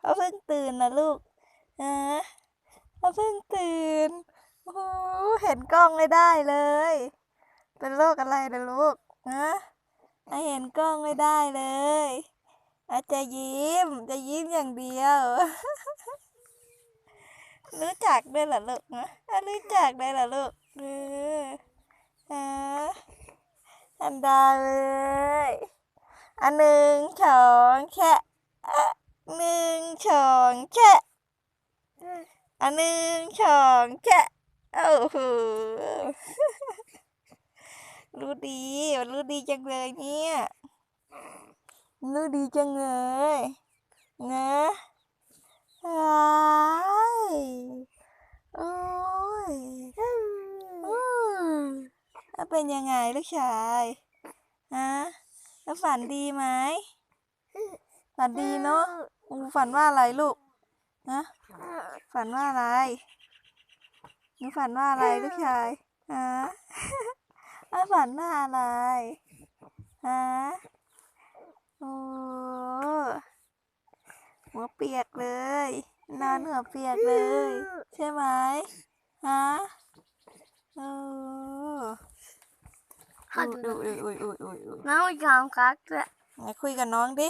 เขาเพิ่งตื่นนะลูกนะเขาเพิ่งตื่นโอ้เห็นกล้องไม่ได้เลย เป็นโรคอะไรนะลูกนะไม่เห็นกล้องไม่ได้เลยอาจจะยิ้ม จะยิ้มอย่างเดียว รู้จักด้วยเหรอลูกนะอะรู้จักได้เหรอลูกเออฮะอันดาเลย อันหนึ่งสองแค่ หนึ่งสองแค่อันหนึ่งสองแค่โอ้โหรู้ดีรู้ดีจังเลยเนี่ยรู้ดีจังเลยนะอ้ายโอ้ยอืมแล้วเป็นยังไงลูกชายฮะแล้วฝันดีไหมฝันดีเนาะ อูฝันว่าอะไรลูกนะฝันว่าอะไรหนูฝันว่าอะไรลูกชายฮะว่าฝันว่าอะไรฮะโอ้หัวเปียกเลย นอนหัวเปียกเลย ใช่ไหมฮะโอ้ดูดูอุ้ยอุ้ยอุ้ยอุ้ยน้องยอมครับด้วยไหนคุยกับน้องดิ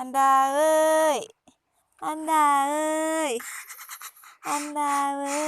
อันดาเอ้ย อันดาเอ้ย อันดาเอ้ย